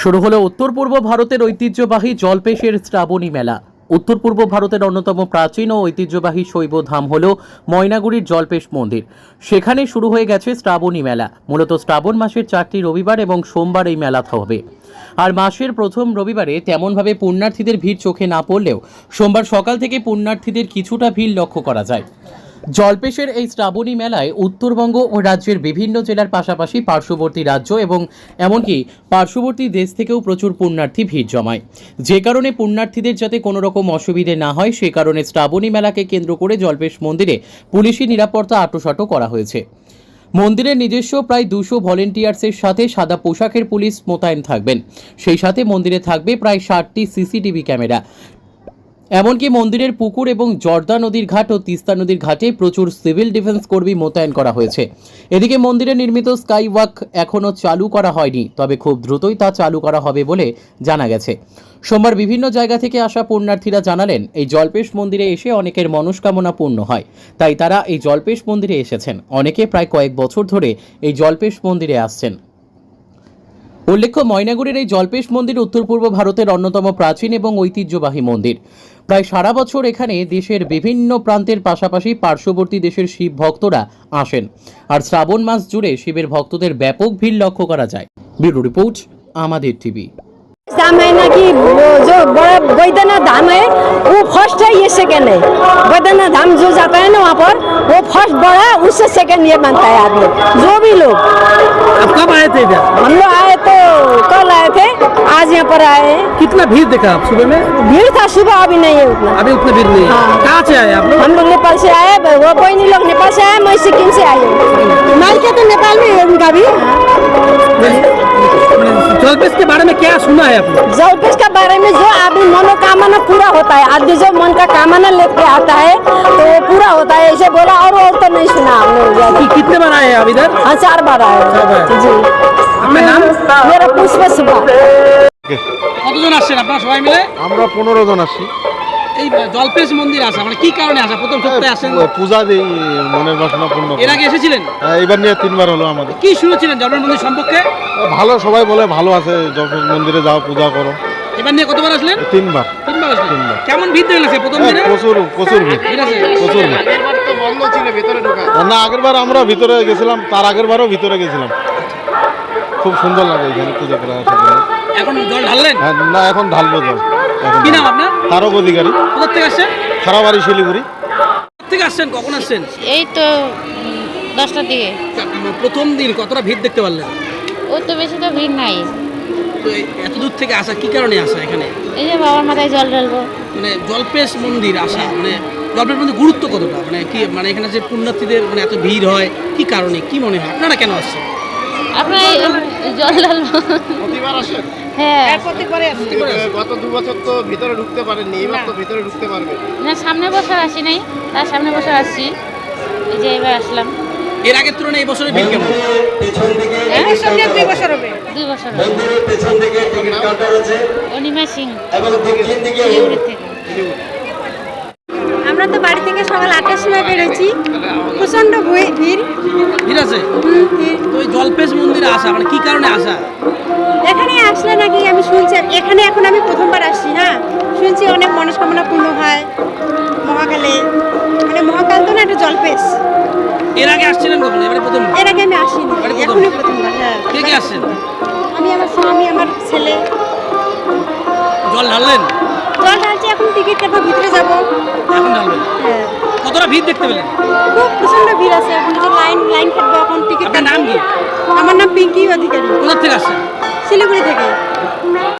শুরু হলো উত্তর পূর্ব ভারতের ঐতিহ্যবাহী জলপেশের শ্রাবণী মেলা। উত্তর পূর্ব ভারতের অন্যতম প্রাচীন ও ঐতিহ্যবাহী শৈব ধাম হল ময়নাগুড়ির জলপেশ মন্দির। সেখানে শুরু হয়ে গেছে শ্রাবণী মেলা। মূলত শ্রাবণ মাসের চারটি রবিবার এবং সোমবার এই মেলা হবে। আর মাসের প্রথম রবিবারে তেমনভাবে পুণ্যার্থীদের ভিড় চোখে না পড়লেও সোমবার সকাল থেকে পুণ্যার্থীদের কিছুটা ভিড় লক্ষ্য করা যায়। জলপেশের এই শ্রাবণী মেলায় উত্তরবঙ্গ ও রাজ্যের বিভিন্ন জেলার পাশাপাশি পার্শ্ববর্তী রাজ্য এবং এমনকি পার্শ্ববর্তী দেশ থেকেও প্রচুর পুণ্যার্থী ভিড় জমায়। যে কারণে পুণ্যার্থীদের যাতে কোনো রকম অসুবিধে না হয়, সে কারণে শ্রাবণী মেলাকে কেন্দ্র করে জলপেশ মন্দিরে পুলিশি নিরাপত্তা আটোসাটো করা হয়েছে। মন্দিরের নিজস্ব প্রায় দুশো ভলেন্টিয়ার্সের সাথে সাদা পোশাকের পুলিশ মোতায়েন থাকবেন। সেই সাথে মন্দিরে থাকবে প্রায় ষাটটি সিসিটিভি ক্যামেরা। এমনকি মন্দিরের পুকুর এবং জর্দা নদীর ঘাট ও তিস্তা নদীর ঘাটে প্রচুর সিভিল ডিফেন্স কর্মী মোতায়েন করা হয়েছে। এদিকে মন্দিরে নির্মিত স্কাই ওয়াক এখনও চালু করা হয়নি, তবে খুব দ্রুতই তা চালু করা হবে বলে জানা গেছে। সোমবার বিভিন্ন জায়গা থেকে আসা পুণ্যার্থীরা জানালেন, এই জলপেশ মন্দিরে এসে অনেকের মনস্কামনা পূর্ণ হয়। তাই তারা এই জলপেশ মন্দিরে এসেছেন। অনেকে প্রায় কয়েক বছর ধরে এই জলপেশ মন্দিরে আসছেন। উল্লেখ্য, ময়নাগুড়ির এই জলপেশ মন্দির উত্তর পূর্ব ভারতের অন্যতম প্রাচীন এবং ঐতিহ্যবাহী মন্দির। প্রায় সারা বছর এখানে দেশের বিভিন্ন প্রান্তের পাশাপাশি পার্শ্ববর্তী দেশের শিব ভক্তরা আসেন। আর শ্রাবণ মাস জুড়ে শিবের ভক্তদের ব্যাপক ভিড় লক্ষ্য করা যায়। ব্যুরো রিপোর্ট, আমাদের টিভি। दाम है ना कि जो बड़ा बैद्यनाथ धाम है वो फ़र्स्ट है ये सेकंड है बैद्यनाथ धाम जो जाता है ना वहाँ पर वो फ़र्स्ट बड़ा उससे सेकंड ये बनता है आदमी जो भी लोग आप कब आए थे इधर हम लोग आए तो कल आए थे आज यहाँ पर आए हैं कितना भीड़ देखा आप सुबह में भीड़ था सुबह अभी नहीं है उतना अभी उतना भीड़ नहीं है। कहाँ से आए आप लोग हम लोग नेपाल से आए वो कोई नहीं लोग नेपाल से आए मैं सिक्किम से आई हूँ माल तो नेपाल में है उनका भी जलपेश के बारे में क्या सुना है आपने जलपेश के बारे में जो आदमी मनोकामना पूरा होता है आदमी जो मन का कामना लेके आता है तो वो पूरा होता है ऐसे बोला और और तो नहीं सुना हम लोग ज्यादा कि कितने बार आए आप इधर हाँ चार बार आए चार बार। जी आपका नाम मेरा पुष्प सुबह কতজন আসছেন আপনারা সবাই মিলে আমরা পনেরো জন আসছি এই জলপেশ মন্দির আসা মানে কি কারণে আসা প্রথম সপ্তাহে আসেন পূজা দিই মনের বাসনা পূর্ণ এর আগে এসেছিলেন? হ্যাঁ, এবার নিয়ে তিনবার হলো আমাদের। কি শুনেছিলেন জলপেশ মন্দির সম্পর্কে? ভালো সবাই বলে ভালো আছে জগন্নাথ মন্দিরে যাও পূজা করো। এবার নিয়ে কতবার আসলেন? তিনবার। তিনবার আসলেন। তিনবার। কেমন ভিড় দেখলেন প্রথম দিনে? প্রচুর প্রচুর ভিড়। প্রচুর ভিড়। না আগের বার আমরা ভিতরে গেছিলাম তার আগের বারও ভিতরে গেছিলাম। খুব সুন্দর লাগে এখানে পূজা করা এখন জল ঢাললেন? হ্যাঁ না এখন ঢালবো জল। কি নাম আপনার? তারক অধিকারী। কোথা থেকে আসছেন? খারাবাড়ি শিলিগুড়ি। কোথা থেকে আসছেন? কখন আসছেন? এই তো দশটার দিকে। প্রথম দিন কতটা ভিড় দেখতে পারলেন? ওই তো বেশি তো ভিড় নাই। তো এত দূর থেকে আসা কি কারণে আসা এখানে? এই যে বাবার মাথায় জল ঢালবো। মানে জলপেশ মন্দির আসা মানে জলপেশ মন্দির গুরুত্ব কতটা? মানে কি মানে এখানে যে পুণ্যার্থীদের মানে এত ভিড় হয় কি কারণে কি মনে হয়? আপনারা কেন আসছেন? আপনার জল ঢালবো। হ্যাঁ। গত দু বছর তো ভিতরে ঢুকতে পারেননি এবার তো ভিতরে ঢুকতে পারবে। না সামনে বছর আসি নাই তার সামনে বছর আসছি এই যে এবার আসলাম। এর আগের তুলনায় এই বছরের ভিড় কেমন? হ্যাঁ? দুই বছর হবে। অনিমা সিং। আমরা তো বাড়ি থেকে সকাল আটটার সময় বেরোচ্ছি। প্রচণ্ড ভিড়। ভিড় আছে? তো জলপেশ মন্দিরে আসা মানে কি কারণে আসা? শুনছি অনেক মনস্কামনা পূর্ণ হয়। মহাকালে। মানে মহাকাল তো না একটা জলপেশ এর আগে আসছিলেন কখন? এবারে প্রথম? এর আগে আমি আসিনি? এখনই প্রথমবার হ্যাঁ। কে কে আসছেন? আমি আমার স্বামী আমার ছেলে। জল ঢাললেন? জল ঢালছি এখন টিকিট কাটবো ভিতরে যাব। এখন ঢালবেন? হ্যাঁ। কতটা ভিড় দেখতে পেলেন? খুব প্রচণ্ড ভিড় আছে। এখন যে লাইন লাইন কাটবো এখন টিকিট আপনার নাম কি? আমার নাম পিঙ্কি অধিকারী। কোথা থেকে আসছেন? শিলিগুড়ি থেকে।